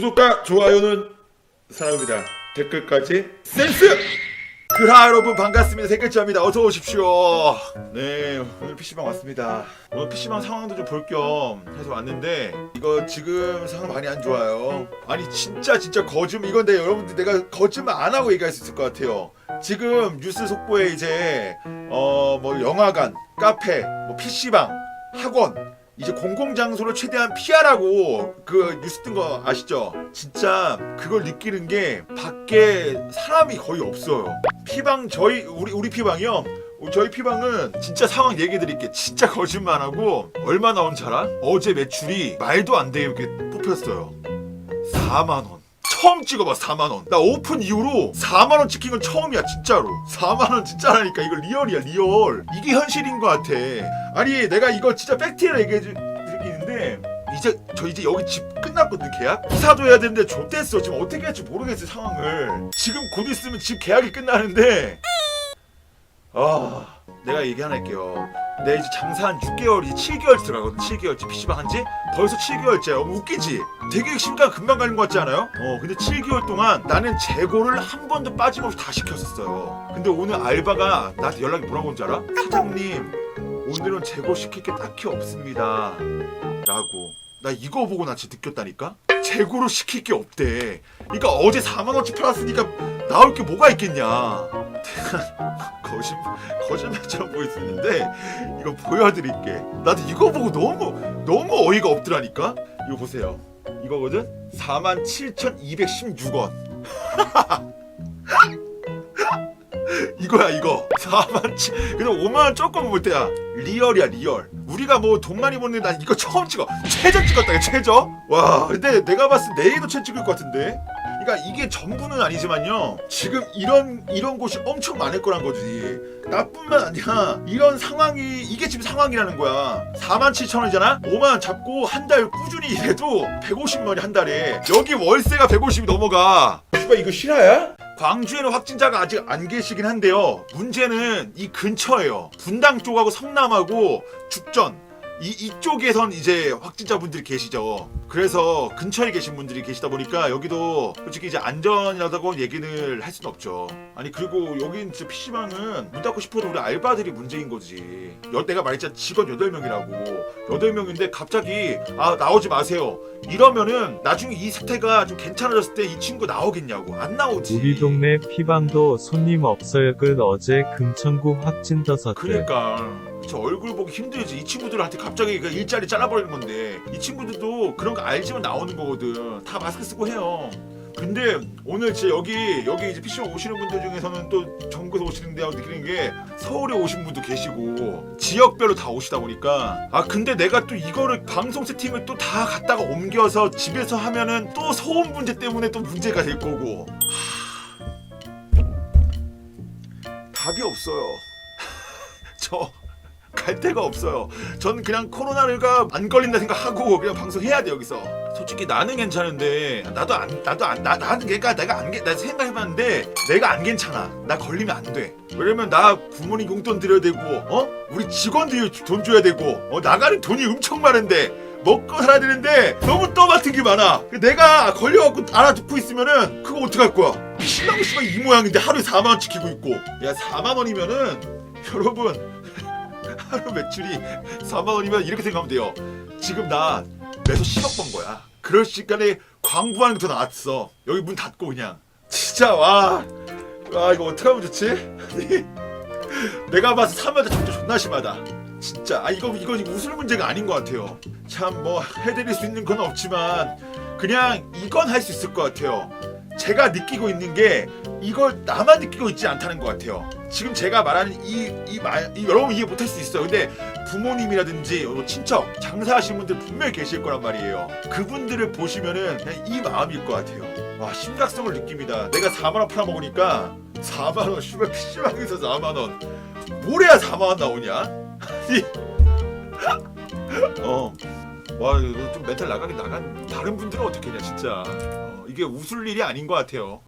구독과 좋아요는 사랑입니다. 댓글까지 센스! 그하 여러분 반갑습니다. 세글자입니다. 어서 오십시오. 네 오늘 PC방 왔습니다. 오늘 PC방 상황도 좀 볼 겸 해서 왔는데 이거 지금 상황 많이 안 좋아요. 아니 진짜 진짜 거짓 이건데 여러분들 내가 거짓말 안 하고 얘기할 수 있을 것 같아요. 지금 뉴스 속보에 이제 어 뭐 영화관, 카페, 뭐 PC방, 학원 이제 공공장소를 최대한 피하라고 그 뉴스 뜬 거 아시죠? 진짜 그걸 느끼는 게 밖에 사람이 거의 없어요. 피방 저희 우리 우리 피방이요. 저희 피방은 진짜 상황 얘기 드릴게 진짜 거짓말하고 얼마 나온 줄 알아? 어제 매출이 말도 안 되게 뽑혔어요 4만 원 처음 찍어봐 4만 원 나 오픈 이후로 4만 원 찍힌 건 처음이야 진짜로. 4만 원 진짜라니까. 이거 리얼이야 리얼. 이게 현실인 것 같아. 아니 내가 이거 진짜 팩트를 얘기해 드리는데 이제 저 이제 여기 집 끝났거든 계약? 이사도 해야 되는데 좆됐어. 지금 어떻게 할지 모르겠어 상황을. 지금 곧 있으면 집 계약이 끝나는데 아 내가 얘기 하나 할게요 내 이제 장사 한 6개월이 7개월 들어가거든. 7개월째 PC방 한지? 벌써 7개월째야 너무 웃기지? 되게 시간 금방 가는 것 같지 않아요? 어 근데 7개월 동안 나는 재고를 한 번도 빠짐없이 다 시켰었어요. 근데 오늘 알바가 나한테 연락이 뭐라고 온 줄 알아? 사장님 오늘은 재고 시킬 게 딱히 없습니다. 라고. 나 이거 보고 나 진짜 느꼈다니까? 재고를 시킬 게 없대. 그러니까 어제 4만원치 팔았으니까 나올 게 뭐가 있겠냐 거짓말 거짓말처럼 보일 수 있는데 이거 보여드릴게. 나도 이거 보고 너무 너무 어이가 없더라니까. 이거 보세요. 이거거든. 47,216원. 이거야 이거 4만 7 근데 5만 원 조금 못해야 리얼이야 리얼 우리가 뭐 돈 많이 버는 난 이거 처음 찍어 최저 찍었다 최저 와 근데 내가 봤을 때 내일도 최저 찍을 것 같은데 그러니까 이게 전부는 아니지만요. 지금 이런 이런 곳이 엄청 많을 거란 거지. 나뿐만 아니라 이런 상황이 이게 지금 상황이라는 거야. 4만 7천 원이잖아. 5만 원 잡고 한 달 꾸준히 일해도 150만 원이 한 달에 여기 월세가 150이 넘어가. 이거 실화야? 광주에는 확진자가 아직 안 계시긴 한데요. 문제는 이 근처예요. 분당 쪽하고 성남하고 죽전 이 이쪽에선 이제 확진자분들이 계시죠. 그래서 근처에 계신 분들이 계시다 보니까 여기도 솔직히 이제 안전이라고 얘기를 할 수는 없죠. 아니 그리고 여긴 진짜 PC방은 문 닫고 싶어도 우리 알바들이 문제인 거지. 여, 내가 말했잖아 직원 8명이라고. 8명인데 갑자기 아 나오지 마세요. 이러면은 나중에 이 사태가 좀 괜찮아졌을 때 이 친구 나오겠냐고. 안 나오지. 우리 동네 피방도 손님 없어요. 끝 어제 금천구 확진 더서트. 그러니까 저 얼굴 보기 힘들지. 이 친구들한테 갑자기 그 일자리 잘라버리는 건데. 이 친구들도 그런 거 알지만 나오는 거거든. 다 마스크 쓰고 해요. 근데 오늘 진짜 여기 여기 이제 PC방 오시는 분들 중에서는 또 전국에서 오시는 데 하고 느끼는 게 서울에 오신 분도 계시고 지역별로 다 오시다 보니까 아 근데 내가 또 이거를 방송 세팅을 또 다 갖다가 옮겨서 집에서 하면은 또 소음 문제 때문에 또 문제가 될 거고. 하... 답이 없어요. 저 갈 데가 없어요. 전 그냥 코로나가 안 걸린다 생각하고 그냥 방송해야 돼 여기서. 솔직히 나는 괜찮은데 나도 안 나도 안나 나는 그러니까 내가 안나 생각해봤는데 내가 안 괜찮아. 나 걸리면 안 돼. 왜냐면 나 부모님 용돈 드려야 되고 어 우리 직원들이 돈 줘야 되고 어 나가는 돈이 엄청 많은데 먹고 살아야 되는데 너무 떠맡은 게 많아. 내가 걸려갖고 알아듣고 있으면은 그거 어떡할 거야? 신랑 씨발 이 모양인데 하루에 4만 원 지키고 있고 야 4만 원이면은 여러분 하루 매출이 4만 원이면 이렇게 생각하면 돼요. 지금 나 매소 10억 번 거야. 그럴 시간에 광고하는 게 더 나았어. 여기 문 닫고 그냥. 진짜 와. 와 이거 어떻게 하면 좋지? 내가 봐서 사면도 진짜 존나 심하다. 진짜 아 이거 이건 웃을 문제가 아닌 것 같아요. 참 뭐 해드릴 수 있는 건 없지만 그냥 이건 할 수 있을 것 같아요. 제가 느끼고 있는 게 이걸 나만 느끼고 있지 않다는 것 같아요. 지금 제가 말하는 이, 이 말, 이 여러분 이해 못할 수 있어요. 근데 부모님이라든지 뭐 친척, 장사하시는 분들 분명히 계실 거란 말이에요. 그분들을 보시면은 그냥 이 마음일 것 같아요. 와, 심각성을 느낍니다. 내가 4만원 팔아먹으니까 4만원, 씨발, PC방에서 4만원. 뭘 해야 4만원 나오냐? 아니, 어. 와, 좀 멘탈 나가긴 나간, 다른 분들은 어떻게 했냐, 진짜. 어, 이게 웃을 일이 아닌 것 같아요.